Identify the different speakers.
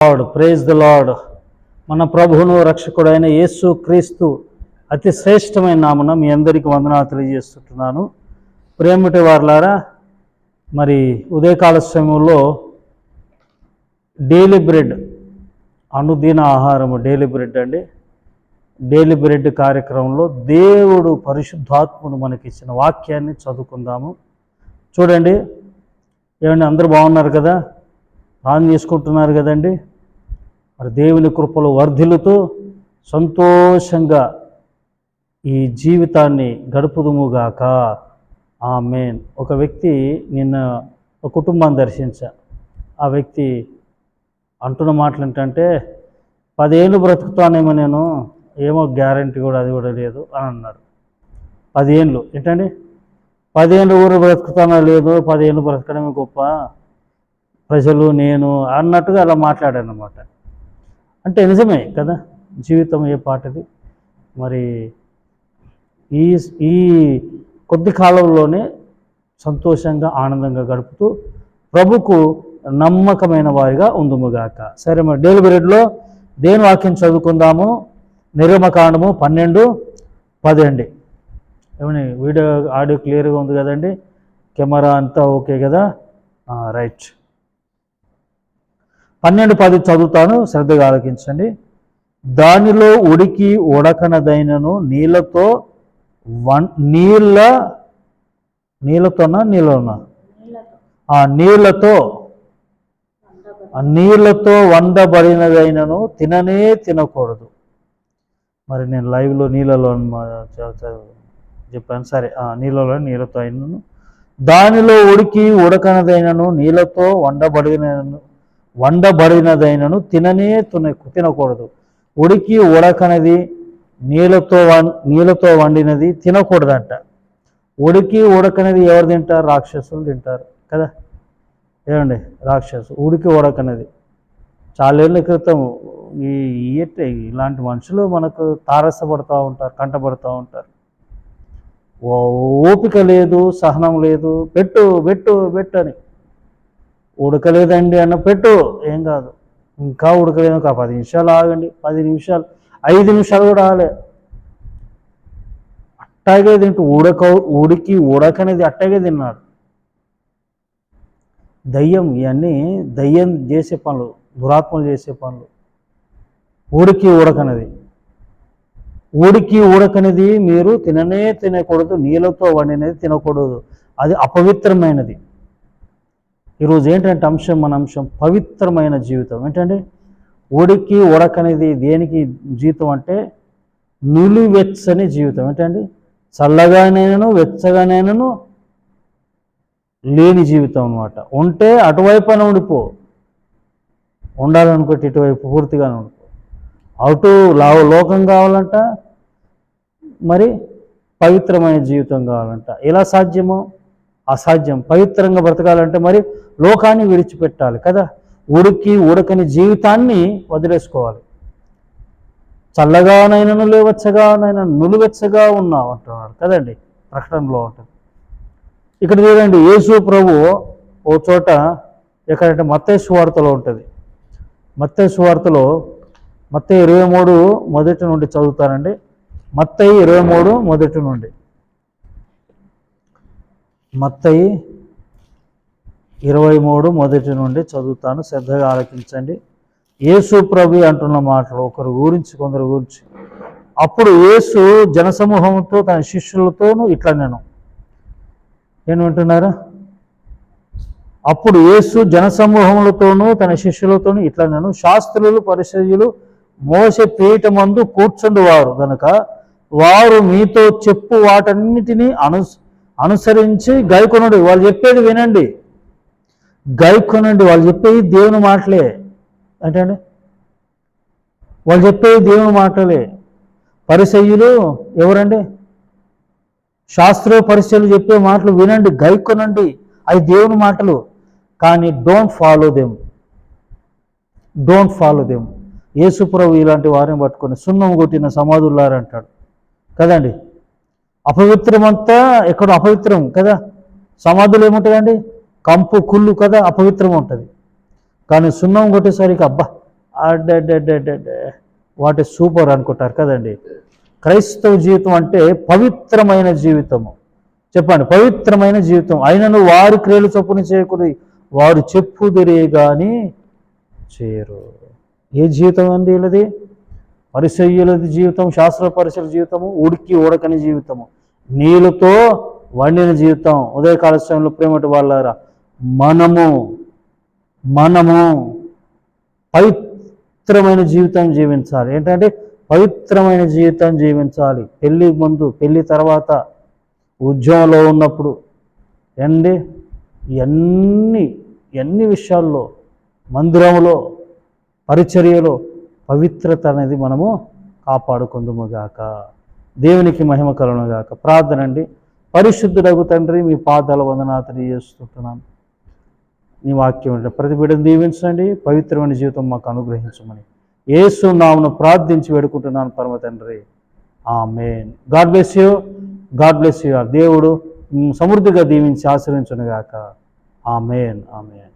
Speaker 1: Lord praise the lord మన ప్రభువును రక్షకుడైన యేసు క్రీస్తు అతి శ్రేష్టమైన నామన మీ అందరికీ వందనాలు తెలియజేస్తుంటున్నాను ప్రేమటి వారులారా మరి ఉదయకాల సమయంలో డైలీ బ్రెడ్ అనుదిన ఆహారము డైలీ బ్రెడ్ అండి. డైలీ బ్రెడ్ కార్యక్రమంలో దేవుడు పరిశుద్ధాత్ముడు మనకిచ్చిన వాక్యాన్ని చదువుకుందాము. చూడండి ఏమండి అందరూ బాగున్నారు కదా? ఆన్ చేసుకుంటున్నారు కదండి. మరి దేవుని కృపలు వర్ధిల్లుతూ సంతోషంగా ఈ జీవితాన్ని గడుపుదుముగాక. ఆ మెయిన్ ఒక వ్యక్తి నిన్న ఒక కుటుంబాన్ని దర్శించా. ఆ వ్యక్తి అంటున్న మాటలు ఏంటంటే పదేళ్ళు బ్రతుకుతానేమో నేను ఏమో గ్యారంటీ కూడా అది కూడా లేదు అని అన్నాడు. పదేళ్ళు. ఏంటండి? పదేళ్ళు ఊరు బ్రతుకుతానో లేదు పదేళ్ళు బ్రతకడమే గొప్ప. ప్రజలు నేను అన్నట్టుగా అలా మాట్లాడాను అనమాట అంటే నిజమే కదా? జీవితం ఏ పాటది? మరి ఈ ఈ కొద్ది కాలంలోనే సంతోషంగా ఆనందంగా గడుపుతూ ప్రభుకు నమ్మకమైన వారిగా ఉందుముగాక సరే మరి డైలీ పీరియడ్లో దేని వాక్యం చదువుకుందాము? నిర్మకాండము పన్నెండు పది అండి ఏమని వీడియో ఆడియో క్లియర్గా ఉంది కదండి? కెమెరా అంతా ఓకే కదా? రైట్. పన్నెండు పది చదువుతాను శ్రద్ధగా ఆలకించండి. దానిలో ఉడికి ఉడకనదైనను నీళ్ళతో వన్ నీళ్ళ నీళ్ళతోనా నీళ్ళనా ఆ నీళ్ళతో ఆ నీళ్ళతో వండబడినదైనను తిననే తినకూడదు. మరి నేను లైవ్లో నీళ్ళలో చెప్పాను. సరే ఆ నీళ్ళలో నీళ్ళతో అయినను. దానిలో ఉడికి ఉడకనదైనను నీళ్ళతో వండబడినను వండబడినదైనను తిననే తిన తినకూడదు. ఉడికి ఉడకనది నీళ్ళతో నీళ్ళతో వండినది తినకూడదంట. ఉడికి ఉడకనది ఎవరు తింటారు? రాక్షసులు తింటారు కదా. ఏమండి? రాక్షసు. ఉడికి ఉడకనది. చాలేళ్ళ క్రితం ఈ ఇయట్ ఇలాంటి మనుషులు మనకు తారసపడుతూ ఉంటారు కంటపడుతూ ఉంటారు. ఓ- ఓపిక లేదు సహనం లేదు. పెట్టు పెట్టు పెట్టు అని ఉడకలేదండి అన్న పెట్టు ఏం కాదు. ఇంకా ఉడకలేదు ఒక పది నిమిషాలు ఆగండి. పది నిమిషాలు. ఐదు నిమిషాలు కూడా ఆగలే. అట్టాగే తింటూ ఉడక ఉడికి ఉడకనేది అట్టాగే తిన్నాడు. దయ్యం ఇవన్నీ దయ్యం చేసే పనులు దురాత్మలు చేసే పనులు. ఉడికి ఉడకనది. ఉడికి ఉడకనిది మీరు తిననే తినకూడదు. నీళ్ళతో వండినది తినకూడదు. అది అపవిత్రమైనది. ఈరోజు ఏంటంటే అంశం మన అంశం పవిత్రమైన జీవితం. ఏంటంటే ఉడికి ఉడకనిది దేనికి జీవితం అంటే నులివెచ్చని జీవితం. ఏంటండి చల్లగానైనను వెచ్చగానైనను లేని జీవితం అనమాట ఉంటే అటువైపున ఉండిపో. ఉండాలనుకుంటే ఇటువైపు పూర్తిగానే ఉండిపో. అటు లావు లోకం కావాలంట మరి పవిత్రమైన జీవితం కావాలంట. ఎలా సాధ్యమో అసాధ్యం. పవిత్రంగా బ్రతకాలంటే మరి లోకాన్ని విడిచిపెట్టాలి కదా. ఉడికి ఉడకని జీవితాన్ని వదిలేసుకోవాలి. చల్లగానైనను లేవచ్చగానైనా నులువెచ్చగా ఉన్నావు అంటున్నాడు కదండి. ప్రకటనలో ఉంటుంది. ఇక్కడ చూడండి యేసు ప్రభు ఓ చోట ఎక్కడంటే మత్తేసు వార్తలో ఉంటుంది. మత్తేసు వార్తలో మత్తయి ఇరవై మూడు మొదటి నుండి చదువుతారండి. మత్తయి ఇరవై మూడు మొదటి నుండి. మత్తయి ఇరవై మూడు మొదటి నుండి చదువుతాను. శ్రద్ధగా ఆలకించండి. యేసు ప్రభు అంటున్న మాటలు ఒకరు గురించి కొందరు గురించి. అప్పుడు యేసు జనసమూహంతో తన శిష్యులతోనూ ఇట్లా నేను ఏమంటున్నారా? అప్పుడు యేసు జనసమూహములతోనూ తన శిష్యులతోనూ ఇట్లా నేను శాస్త్రులు పరిచర్యులు మోసే పీఠమందు కూర్చుండువారు. కనుక వారు మీతో చెప్పు వాటన్నిటినీ అను అనుసరించి గైకొనుడు. వాళ్ళు చెప్పేది వినండి. గైకొనండి. వాళ్ళు చెప్పేది దేవుని మాటలే. అంటే వాళ్ళు చెప్పేది దేవుని మాటలే. పరిసయ్యులు ఎవరండి? శాస్త్ర పరిచయలు చెప్పే మాటలు వినండి. గైకొనండి. అవి దేవుని మాటలు. కానీ don't follow them don't follow them యేసుప్రభు ఇలాంటి వారిని పట్టుకొని సున్నం కొట్టిన సమాధులారంటాడు కదండి? అపవిత్రమంతా ఎక్కడ అపవిత్రం కదా? సమాధులు ఏముంటుందండి కంపు కుళ్ళు కదా అపవిత్రం ఉంటుంది. కానీ సున్నం కొట్టేసరికి అబ్బా అడ్డడ్డడ్డడ్డ వాటి సూపర్ అనుకుంటారు కదండి. క్రైస్తవ జీవితం అంటే పవిత్రమైన జీవితము. చెప్పండి పవిత్రమైన జీవితం. అయినను వారి క్రియలు చొప్పున చేయకూడదు. వారు చెప్పుదిరే కానీ చేయరు. ఏ జీవితం అండి వీళ్ళది? పరిశయ్యులది జీవితం శాస్త్ర పరిసర జీవితము ఉడికి ఉడకని జీవితము. నీళ్ళతో వండిన జీవితం ఉదయకాల సమయంలో ప్రేమటి వాళ్ళారా? మనము మనము పవిత్రమైన జీవితం జీవించాలి. ఏంటంటే పవిత్రమైన జీవితం జీవించాలి. పెళ్ళి ముందు పెళ్ళి తర్వాత ఉద్యమంలో ఉన్నప్పుడు. ఏండి ఎన్ని ఎన్ని విషయాల్లో మందిరంలో పరిచర్యలో పవిత్రత అనేది మనము కాపాడుకుందుము గాక. దేవునికి మహిమ కలను గాక. ప్రార్థన అండి. పరిశుద్ధుడగు తండ్రి మీ పాదాల వందనాతని చేస్తుంటున్నాను నీ వాక్యం అంటే ప్రతి బిడ్డను దీవించండి పవిత్రమైన జీవితం మాకు అనుగ్రహించమని. ఏసు నామను ప్రార్థించి వేడుకుంటున్నాను పరమ తండ్రి. Amen God bless you. God bless you. దేవుడు సమృద్ధిగా దీవించి ఆశ్రయించునుగాక ఆ మేన్ ఆ మేన్